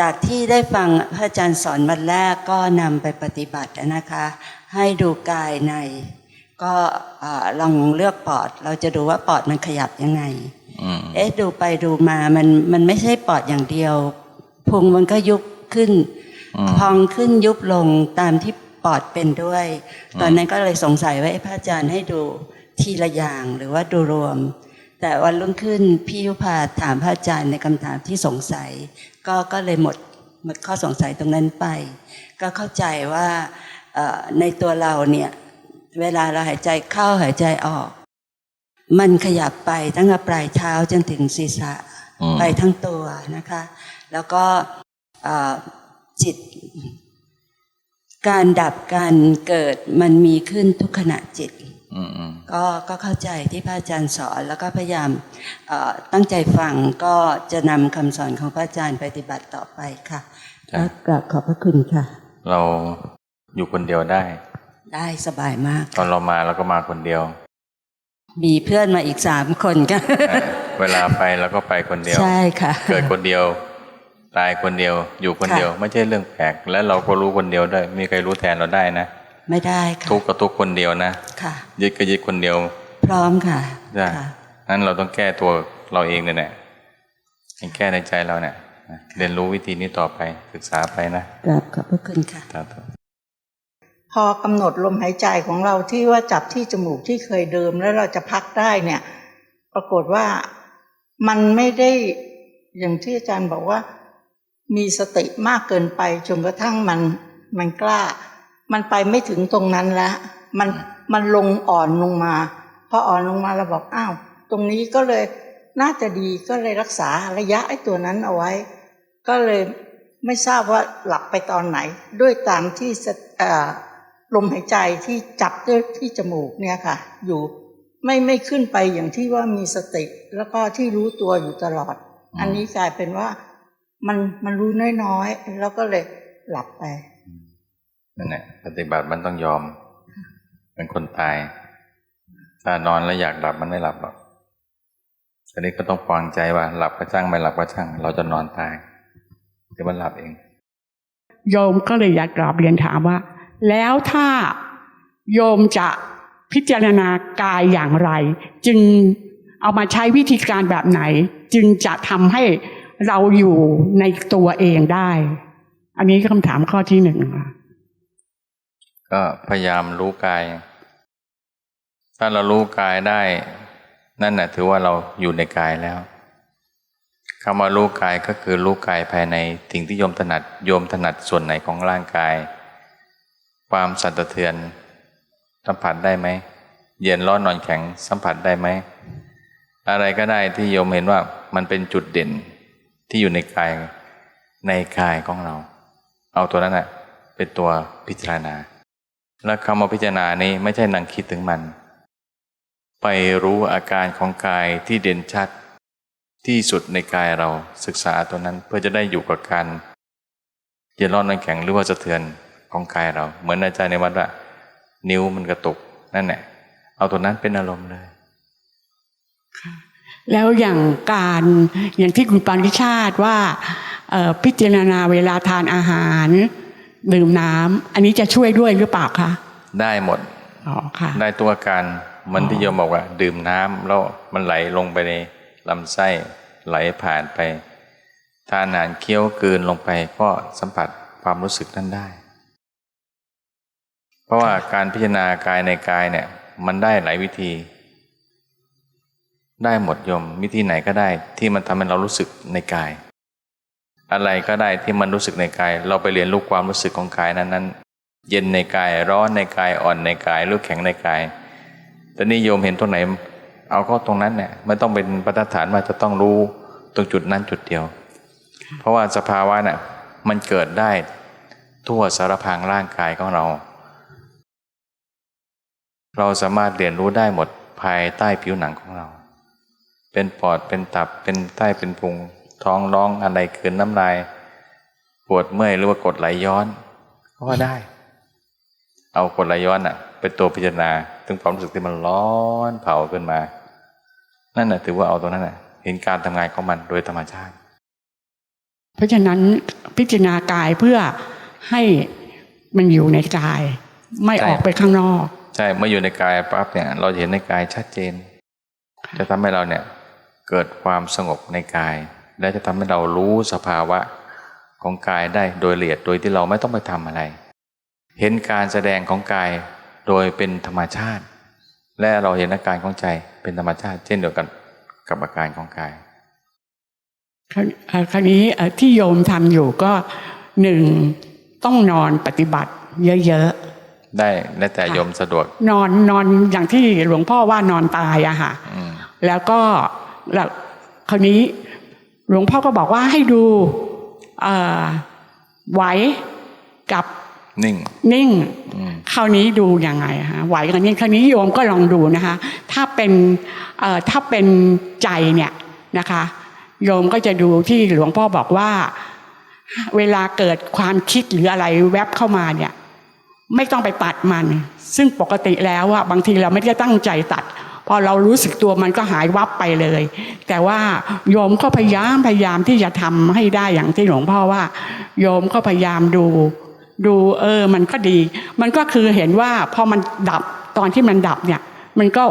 จากที่ได้ฟังพระอาจารย์สอนวันแรกก็นำไปปฏิบัตินะคะ ให้ดูกายใน ก็อ่าลองเลือกปอด เราจะดูว่าปอดมันขยับยังไงอืมเอ๊ะดูไปดูมามันมันไม่ใช่ปอดอย่างเดียวพุงมันก็ยุบขึ้นอืมพองขึ้นยุบลงตามที่ปอดเป็นด้วย ตอนนั้นก็เลยสงสัยว่าเอ๊ะพระอาจารย์ให้ดูทีละอย่างหรือว่าดูรวม แต่วันรุ่งขึ้นพี่ยุพาถามพระอาจารย์ในคำถามที่สงสัย ก็ก็เลยหมดหมดข้อสงสัยตรงนั้นไป ก็เข้าใจว่าเอ่อในตัวเราเนี่ยเวลาเราหายใจเข้าหายใจออก มันขยับไปตั้งแต่ปลายเท้าจนถึงศีรษะอืมไปทั้งตัวนะคะ แล้วก็เอ่อจิต การดับการเกิดมันมีขึ้นทุกขณะจิตอืมอืม ก็ก็เข้าใจที่พระอาจารย์สอนแล้วก็พยายามเอ่อตั้งใจฟังก็จะนำคำสอนของพระอาจารย์ไปปฏิบัติต่อไปค่ะจ้ะก็กราบขอบพระคุณค่ะ เราอยู่คนเดียวได้ ได้สบายมาก ตอนเรามาเราก็มาคนเดียว มีเพื่อนมาอีกสามคนก็อะเวลาไปเราก็ไปคนเดียว ใช่ค่ะ เกิดคนเดียว ตายคนเดียว อยู่คนค่ะเดียว ไม่ใช่เรื่องแปลกและเราก็รู้คนเดียวได้วยไมมีใครรู้แทนเราได้นะ ไม่ได้ค่ะทุกข์ก็ทุกข์คนเดียวนะค่ะยึดก็ยึดคนเดียว พร้อมค่ะได้ค่ะนั้นเราต้องแก้ตัวเราเองเนี่ยแหละให้แก้ในใจเราเนี่ยเรียนรู้วิธีนี้ต่อไปศึกษาไปนะกราบขอบพระคุณค่ะสาธุพอกำหนดลมหายใจของเราที่ว่าจับที่จมูกที่เคยเดิมแล้วเราจะพักได้เนี่ย ปรากฏว่ามันไม่ได้อย่างที่อาจารย์บอกว่า มีสติมากเกินไปจนกระทั่งมันมันกล้า มันไปไม่ถึงตรงนั้นแล้วมันมันลงอ่อนลงมาพออ่อนลงมาเราบอกอ้าวตรงนี้ก็เลยน่าจะดีก็เลยรักษาระยะไอ้ตัวนั้นเอาไว้ ก็เลยไม่ทราบว่าหลับไปตอนไหน ด้วยตามที่สเอ่อลมหายใจที่จับด้วยที่จมูกเนี่ยค่ะ อยู่ไม่ไม่ขึ้นไปอย่างที่ว่ามีสติ แล้วก็ที่รู้ตัวอยู่ตลอด อันนี้กลายเป็นว่ามันมันรู้น้อยๆ แล้วก็เลยหลับไป นั่นแหละปฏิบัติมันต้องยอม เป็นคนตาย ถ้านอนแล้วอยากหลับมันไม่หลับหรอกทีนี้ก็ต้องฟังใจว่า หลับก็ช่างไม่หลับก็ช่าง เราจะนอนตายเดี๋ยวมันหลับเอง โยมก็เลยอยากกราบเรียนถามว่า แล้วถ้าโยมจะพิจารณากายอย่างไร จึงเอามาใช้วิธีการแบบไหน จึงจะทำให้เราอยู่ในตัวเองได้ อันนี้คำถามข้อที่หนึ่งค่ะ ก็พยายามรู้กาย ถ้าเรารู้กายได้ นั่นน่ะถือว่าเราอยู่ในกายแล้วคำว่ารู้กายก็คือรู้กายภายในสิ่งที่โยมถนัดโยมถนัดส่วนไหนของร่างกาย ความสั่นสะเทือนสัมผัสได้ไหมเย็นร้อนนอนแข็งสัมผัสได้ไหมอะไรก็ได้ที่โยมเห็นว่ามันเป็นจุดเด่นที่อยู่ในกายในกายของเรา เอาตัวนั้นน่ะเป็นตัวพิจารณา และคำว่าพิจารณานี้ไม่ใช่นั่งคิดถึงมัน ไปรู้อาการของกายที่เด่นชัด ที่สุดในกายเราศึกษาตัวนั้นเพื่อจะได้อยู่กับการเย็นร้อนนอนแข็งหรือว่าสะเทือนของกายเรา เหมือนอาจารย์ในวัดว่านิ้วมันกระตุกนั่นแหละเอาตัวนั้นเป็นอารมณ์เลยแล้วอย่างการอย่างที่คุณปานิชาติว่าพิจารณาเวลาทานอาหาร ดื่มน้ำอันนี้จะช่วยด้วยหรือเปล่าคะได้หมดอ๋อค่ะได้ตัวอาการเหมันที่โยมบอกว่า ดื่มน้ำแล้วมันไหลลงไปในลำไส้ไหลผ่านไปทานอาหารเคี้ยวกลืนลงไปก็สัมผัสความรู้สึกนั้นได้ เพราะว่าการพิจารณากายในกายเนี่ย มันได้หลายวิธี ได้หมดโยมวิธีไหนก็ได้ที่มันทำให้เรารู้สึกในกาย อะไรก็ได้ที่มันรู้สึกในกาย เราไปเรียนรู้ความรู้สึกของกายนั้นนั้นๆเย็นในกายร้อนในกายอ่อนในกายหรือแข็งในกายแต่นี่โยมเห็นตรงไหน เอาก็ตรงนั้นเนี่ยไม่ต้องเป็นประฐานว่าจะต้องรู้ตรงจุดนั้นจุดเดียว เพราะว่าสภาวะเนี่ยมันเกิดได้ทั่วสารพางร่างกายของเรา เราสามารถเรียนรู้ได้หมดภายใต้ผิวหนังของเรา เป็นปอดเป็นตับเป็นใต้เป็นพุง ท้องร้องอะไรคืนน้ำลายปวดเมื่อยหรือว่ากดไหลย้อนก็ว่าได้ เอากดไหลย้อนอะเป็นตัวพิจารณาถึงความรู้สึกที่มันร้อนเผาขึ้นมา นั่นน่ะถือว่าเอาตรงนั้นน่ะเห็นการทำงานของมันโดยธรรมชาติ เพราะฉะนั้นพิจารณากายเพื่อให้มันอยู่ในกาย ไม่ออกไปข้างนอก ใช่เมื่ออยู่ในกายปั๊บเนี่ย เราจะเห็นในกายชัดเจน จะทำให้เราเนี่ยเกิดความสงบในกาย และจะทำให้เรารู้สภาวะของกายได้โดยละเอียดโดยที่เราไม่ต้องไปทำอะไร เห็นการแสดงของกายโดยเป็นธรรมชาติ และเราเห็นอาการของใจเป็นธรรมชาติ เช่นเดียวกันกับอาการของกายคราวเอ่อคราวนี้เอ่อที่โยมทำอยู่ก็หนึ่งต้องนอนปฏิบัติ เยอะได้และแต่โยมสะดวกๆนอนนอนอย่างที่หลวงพ่อว่านอนตายอะค่ะอืมแล้วก็แล้วคราวนี้ หลวงพ่อก็บอกว่าให้ดูเอ่อไหวกับนิ่ง นิ่งอืมคราวนี้ดูยังไงฮะไหวกับนิ่งคราวนี้โยมก็ลองดูนะคะ ถ้าเป็นเอ่อถ้าเป็นใจเนี่ยนะคะ โยมก็จะดูที่หลวงพ่อบอกว่า เวลาเกิดความคิดหรืออะไรแวบเข้ามาเนี่ย ไม่ต้องไปตัดมัน ซึ่งปกติแล้วอะบางทีเราไม่ได้ตั้งใจตัด พอเรารู้สึกตัวมันก็หายวับไปเลย แต่ว่าโยมก็พยายามพยายามที่จะทำให้ได้อย่างที่หลวงพ่อว่า โยมก็พยายามดู ดูเออมันก็ดี มันก็คือเห็นว่าพอมันดับตอนที่มันดับเนี่ย มันก็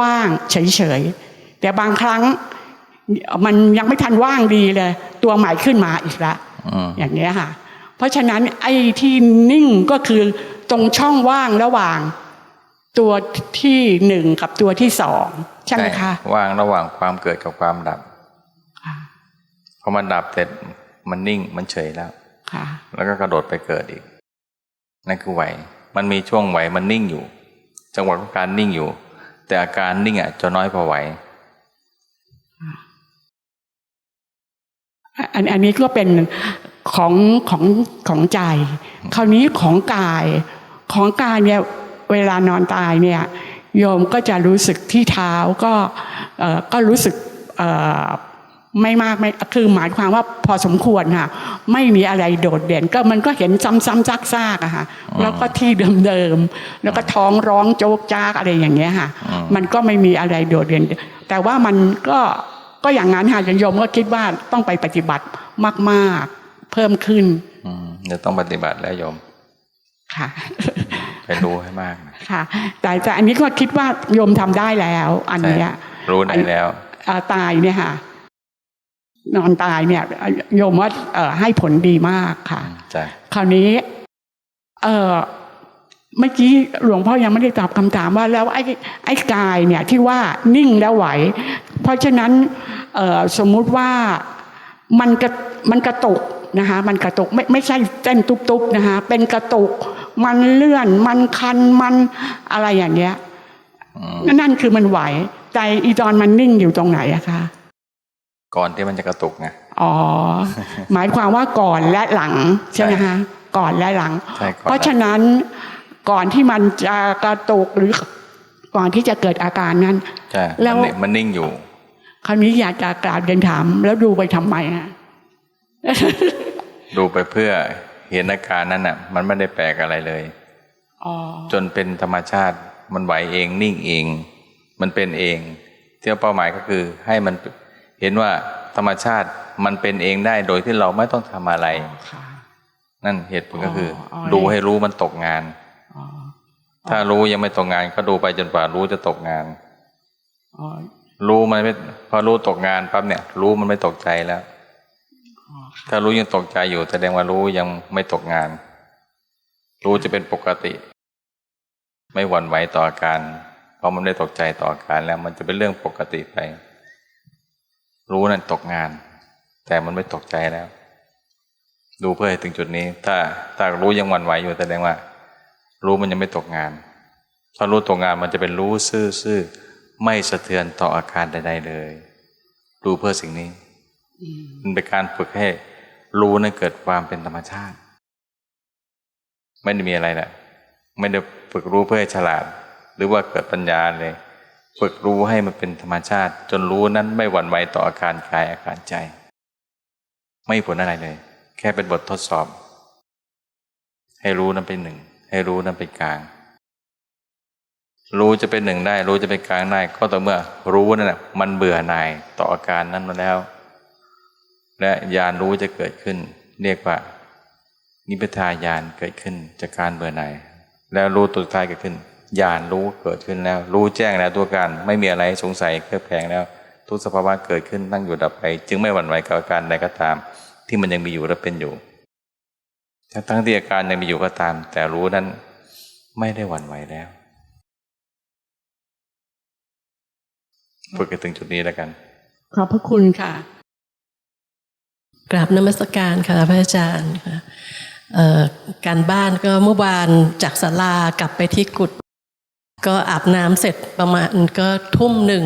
ว่างๆเฉยๆแต่บางครั้งมันยังไม่ทันว่างดีเลย ตัวใหม่ขึ้นมาอีกแล้วอืมอย่างนี้ยค่ะ เพราะฉะนั้นไอ้ที่นิ่งก็คือตรงช่องว่างระหว่าง ตัวที่หนึ่งกับตัวที่สองใช่ไหมคะว่างระหว่างความเกิดกับความดับค่ะพอมันดับเสร็จมันนิ่งมันเฉยแล้วค่ะแล้วก็กระโดดไปเกิดอีก นั่นคือไหว มันมีช่วงไหวมันนิ่งอยู่ จังหวะของการนิ่งอยู่ แต่อาการนิ่งอะจะน้อยกว่าไหวอันอันนี้ก็เป็นของของของใจ คราวนี้ของกาย ของกายเนี่ย เวลานอนตายเนี่ยโยมก็จะรู้สึกที่เท้าก็เอ่อก็รู้สึกเอ่อไม่มากไม่คือหมายความว่าพอสมควรค่ะ ไม่มีอะไรโดดเด่น ก็มันก็เห็นซ้ำๆซากๆอะค่ะแล้วก็ที่เดิมๆแล้วก็ท้องร้องโจกจากอะไรอย่างเงี้ยค่ะอืมมันก็ไม่มีอะไรโดดเด่น แต่ว่ามันก็ก็อย่างนั้นค่ะโยมก็คิดว่าต้องไปปฏิบัติมาก ๆ เพิ่มขึ้นอืมเดี๋ยวต้องปฏิบัติแล้วโยมค่ะ ไปรู้ให้มากนะค่ะ แต่แต่อันนี้ก็คิดว่าโยมทำได้แล้ว อันเนี้ยใช่รู้ได้แล้วเอ่อตายเนี่ยค่ะ นอนตายเนี่ยโยมว่าเอ่อให้ผลดีมากค่ะจ้ะคราวนี้ เออเมื่อกี้หลวงพ่อยังไม่ได้ตอบคำถามว่าแล้วไอ้ไอ้กายเนี่ยที่ว่านิ่งแล้วไหว เพราะฉะนั้นเออสมมุติว่ามันกระมันกระตุกนะคะมันกระตุกไม่ไม่ใช่เต้นตุบๆนะคะเป็นกระตุก มันเลื่อน มันคัน มันอะไรอย่างเงี้ยอืมนั่นคือมันไหวแต่อีตอนมันนิ่งอยู่ตรงไหนอะคะก่อนที่มันจะกระตุกไงอ๋อ หมายความว่าก่อนและหลังใช่ไหมคะก่อนและหลังใช่ก่อนเพราะฉะนั้นก่อนที่มันจะกระตุกหรือก่อนที่จะเกิดอาการนั้นใช่แล้วมันนิ่งมันนิ่งอยู่คราวนี้อยากจะกราบเรียนถาม แล้วดูไปทำไมฮะดูไปเพื่อ เห็นอาการนั้นอะ มันไม่ได้แปลกอะไรเลยอ๋อจนเป็นธรรมชาติมันไหวเองนิ่งเอง มันเป็นเองเที่ยวเป้าหมายก็คือให้มันเห็นว่าธรรมชาติมันเป็นเองได้โดยที่เราไม่ต้องทำอะไรค่ะนั่นเหตุผลก็คือออดูให้รู้มันตกงานอ๋อถ้ารู้ยังไม่ตกงาน ก็ดูไปจนกว่ารู้จะตกงานอ๋อรู้มันไม่พอรู้ตกงานปั๊บเนี่ย รู้มันไม่ตกใจแล้วอ๋อค่ะ ถ้ารู้ยังตกใจอยู่แสดงว่ารู้ยังไม่ตกงาน รู้จะเป็นปกติ ไม่หวั่นไหวต่ออาการ เพราะมันได้ตกใจต่ออาการแล้วมันจะเป็นเรื่องปกติไป รู้นั่นตกงาน แต่มันไม่ตกใจแล้ว ดูเพื่อให้ถึงจุดนี้ ถ้าถ้ารู้ยังหวั่นไหวอยู่แสดงว่า รู้มันยังไม่ตกงาน ถ้ารู้ตกงานมันจะเป็นรู้ซื่อๆไม่สะเทือนต่ออาการใดๆเลย ดูเพื่อสิ่งนี้ มันเป็นการฝึกให้รู้นั้นเกิดความเป็นธรรมชาติ ไม่ได้มีอะไรแหละไม่ได้ฝึกรู้เพื่อให้ฉลาด หรือว่าเกิดปัญญาเลย ฝึกรู้ให้มันเป็นธรรมชาติ จนรู้นั้นไม่หวั่นไหวต่ออาการกายอาการใจ ไม่ผลอะไรเลย แค่เป็นบททดสอบ ให้รู้นั้นเป็นหนึ่ง ให้รู้นั้นเป็นกลางรู้จะเป็นหนึ่งได้ รู้จะเป็นกลางได้ก็ต่อเมื่อรู้นั่นแหละมันเบื่อหน่ายต่ออาการนั้นมาแล้ว และญาณรู้จะเกิดขึ้น เรียกว่า นิพพทายานเกิดขึ้นจากการเบื่อหน่ายแล้วรู้ตัวท้ายเกิดขึ้นญาณรู้เกิดขึ้นแล้ว รู้แจ้งแล้วตัวการไม่มีอะไรสงสัยเครือบแคลงแล้ว ทุกสภาวะเกิดขึ้นตั้งอยู่ดับไป จึงไม่หวั่นไหวกับอาการใดก็ตาม ที่มันยังมีอยู่และเป็นอยู่ทั้งทั้งที่อาการยังมีอยู่ก็ตาม แต่รู้นั้นไม่ได้หวั่นไหวแล้วฝึกกันถึงจุดนี้แล้วกัน ขอบพระคุณค่ะ กราบนมัสการค่ะพระอาจารย์ค่ะเอ่อการบ้านก็เมื่อวานจากศาลากลับไปที่กุฏก็อาบน้ำเสร็จประมาณก็ทุ่มหนึ่ง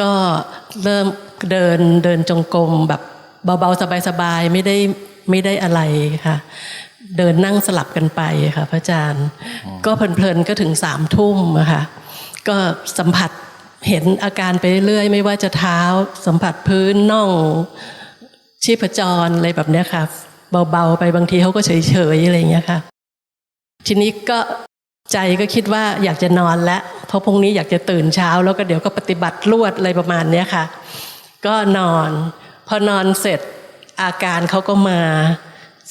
ก็เริ่มเดินเดินจงกรมแบบเบาๆ สบายๆ ไม่ได้ไม่ได้อะไรค่ะ เดินนั่งสลับกันไปค่ะพระอาจารย์ ก็เพลินๆ ก็ถึงสามทุ่มอะค่ะก็สัมผัสเห็นอาการไปเรื่อยๆ ไม่ว่าจะเท้าสัมผัสพื้นน่อง ชีพจรอะไรแบบเนี้ยค่ะเบาๆไปบางทีเขาก็เฉยๆอะไรอย่างเงี้ยค่ะ ทีนี้ก็ใจก็คิดว่าอยากจะนอนแล้วเพราะพรุ่งนี้อยากจะตื่นเช้า แล้วก็เดี๋ยวก็ปฏิบัติรวดอะไรประมาณเนี้ยค่ะ ก็นอน พอนอนเสร็จอาการเขาก็มา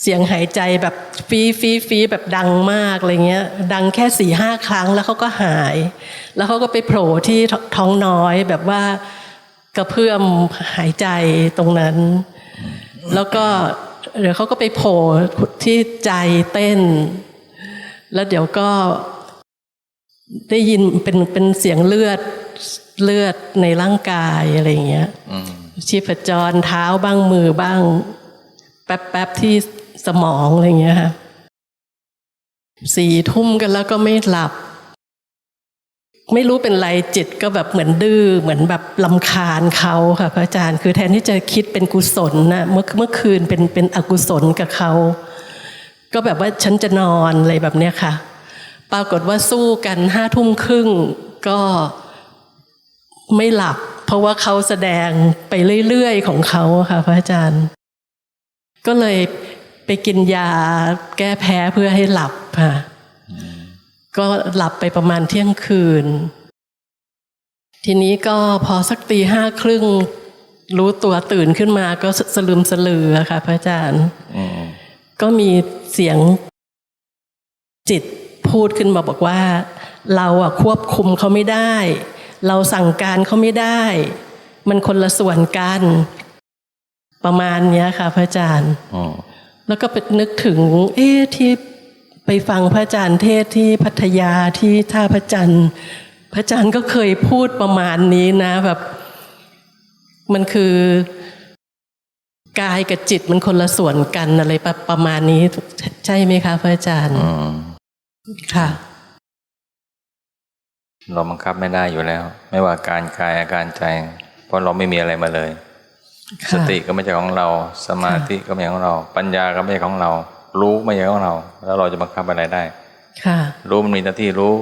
เสียงหายใจแบบฟีฟีฟีแบบดังมากอะไรเงี้ย ดังแค่สี่ห้าครั้งแล้วเขาก็หาย แล้วเขาก็ไปโผล่ที่ท้องน้อยแบบว่ากระเพื่อมหายใจตรงนั้น แล้วก็เดี๋ยวเขาก็ไปโผล่ที่ใจเต้น แล้วเดี๋ยวก็ได้ยินเป็นเป็นเสียงเลือดเลือดในร่างกายอะไรอย่างเงี้ยอืมชีพจรเท้าบ้างมือบ้าง แป๊บแป๊บๆที่สมองอะไรอย่างเงี้ยค่ะสี่ทุ่มกันแล้วก็ไม่หลับ ไม่รู้เป็นไรจิตก็แบบเหมือนดื้อเหมือนแบบลำคาญเขาค่ะพระอาจารย์ คือแทนที่จะคิดเป็นกุศลนะเมื่อเมื่อคืนเป็นเป็นอกุศลกับเขา ก็แบบว่าฉันจะนอนอะไรแบบเนี้ยค่ะ ปรากฏว่าสู้กันห้าทุ่มครึ่งก็ไม่หลับ เพราะว่าเขาแสดงไปเรื่อยๆของเขาค่ะพระอาจารย์ ก็เลยไปกินยาแก้แพ้เพื่อให้หลับค่ะ ก็หลับไปประมาณเที่ยงคืน ทีนี้ก็พอสักตีห้าครึ่งรู้ตัวตื่นขึ้นมาก็สสลืมสลืออะค่ะ พระอาจารย์อืมก็มีเสียงจิตพูดขึ้นมาบอกว่า เราอะควบคุมเขาไม่ได้ เราสั่งการเขาไม่ได้ มันคนละส่วนกัน ประมาณเนี้ยค่ะ พระอาจารย์อืมแล้วก็ไปนึกถึง เอ๊ะที่ ไปฟังพระอาจารย์เทศน์ที่พัทยาที่ท่าพระจันทร์พระอาจารย์ก็เคยพูดประมาณนี้นะแบบ มันคือกายกับจิตมันคนละส่วนกันอะไรประประมาณนี้ใช่ไหมคะพระอาจารย์อืมค่ะ เราบังคับไม่ได้อยู่แล้ว ไม่ว่าการกายอาการใจ เพราะเราไม่มีอะไรมาเลยค่ะสติก็ไม่ใช่ของเรา สมาธิก็ไม่ใช่ของเรา ปัญญาก็ไม่ใช่ของเรา รู้ไม่ใช่ของเรา แล้วเราจะบังคับอะไรได้ ค่ะ รู้มันมีหน้าที่รู้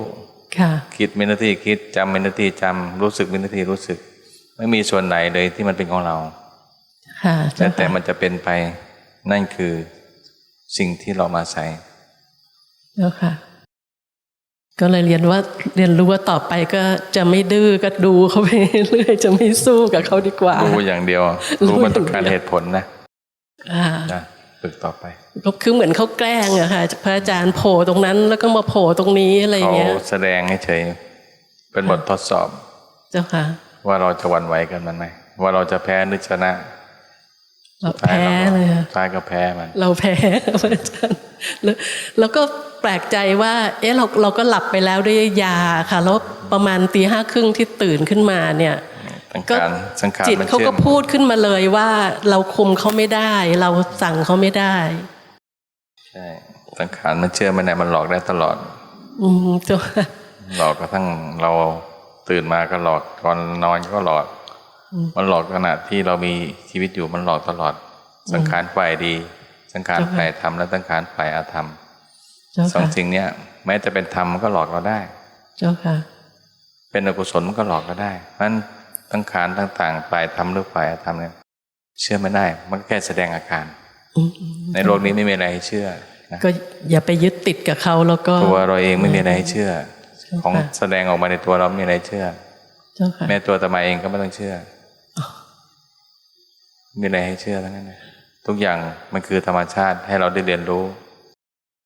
ค่ะ คิดมีหน้าที่คิดจำมีหน้าที่จำรู้สึกมีหน้าที่รู้สึก ไม่มีส่วนไหนเลยที่มันเป็นของเรา ค่ะแต่เจ้าแต่ค่ะมันจะเป็นไปนั่นคือสิ่งที่เรามาใส่เจ้าค่ะ ก็เลยเรียนว่าเรียนรู้ว่าต่อไปก็จะไม่ดื้อก็ดูเขาไปเรื่อยๆจะไม่สู้กับเขาดีกว่า รู้อย่างเดียว รู้มันต้องการเหตุผลนะอ่านะ ฝึกต่อไปก็คือเหมือนเขาแกล้งอะค่ะพระอาจารย์โผล่ตรงนั้น แล้วก็มาโผล่ตรงนี้อะไรอย่างเขาเงี้ยแสดงให้เฉยเป็นบททดสอบ เจ้าค่ะ ว่าเราจะหวั่นไหวกันมันไหมว่าเราจะแพ้หรือชนะเราแพ้เลยค่ะท้ายก็แพ้มัน เราแพ้พระอาจารย์แล้วแล้วก็แปลกใจว่า เอ๊ะเราเราก็หลับไปแล้วด้วยยาค่ะ แล้วประมาณตีห้าครึ่งที่ตื่นขึ้นมาเนี่ยสัง ก็ขารสังขารจิตมันเขาเชื่ก็อมพูดขึ้นมาเลยว่าเราคุมเขาไม่ได้ เราสั่งเขาไม่ได้ใช่สังขารมันเชื่อไม่ได้มันหลอกได้ตลอด อืมเจ้าค่ะหลอกกระทั่งเราตื่นมาก็หลอกก่อนนอนก็หลอก มันหลอกขณะที่เรามีชีวิตอยู่มันหลอกตลอด สังขารฝ่ายดี สังขารเจ้าค่ะฝ่ายธรรมและสังขารฝ่ายอาธรรมเจ้าสองค่ะสิ่งเนี้ย แม้จะเป็นธรรมมันก็หลอกเราได้ เจ้าค่ะ เป็นอกุศลมันก็หลอกเราได้เพราะฉะนั้น ตั้งขานต่างๆปลายทำหรือฝ่ายทำเนี่ยเชื่อไม่ได้ มันแค่แสดงอาการ ในโลกนี้ไม่มีอะไรให้เชื่อก็อย่าไปยึดติดกับเขาแล้วก็ ตัวเราเองไม่มีอะไรให้เชื่อ ของแสดงออกมาในตัวเราไม่มีอะไรเชื่อแม่ตัวตมาเองก็ไม่ต้องเชื่อ มีอะไรให้เชื่อทั้งนั้น ทุกอย่างมันคือธรรมชาติให้เราได้เรียนรู้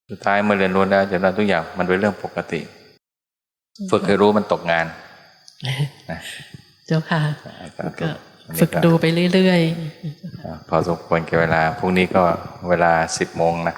สุดท้ายเมื่อเรียนรู้แล้วจะเราทุกอย่างมันเป็นเรื่องปกติ ฝึกให้รู้มันตกงานนะ เจ้าค่ะก็ฝึกดูไปเรื่อยๆ พอสมควรแก่เวลา พรุ่งนี้ก็เวลาสิบโมงนะ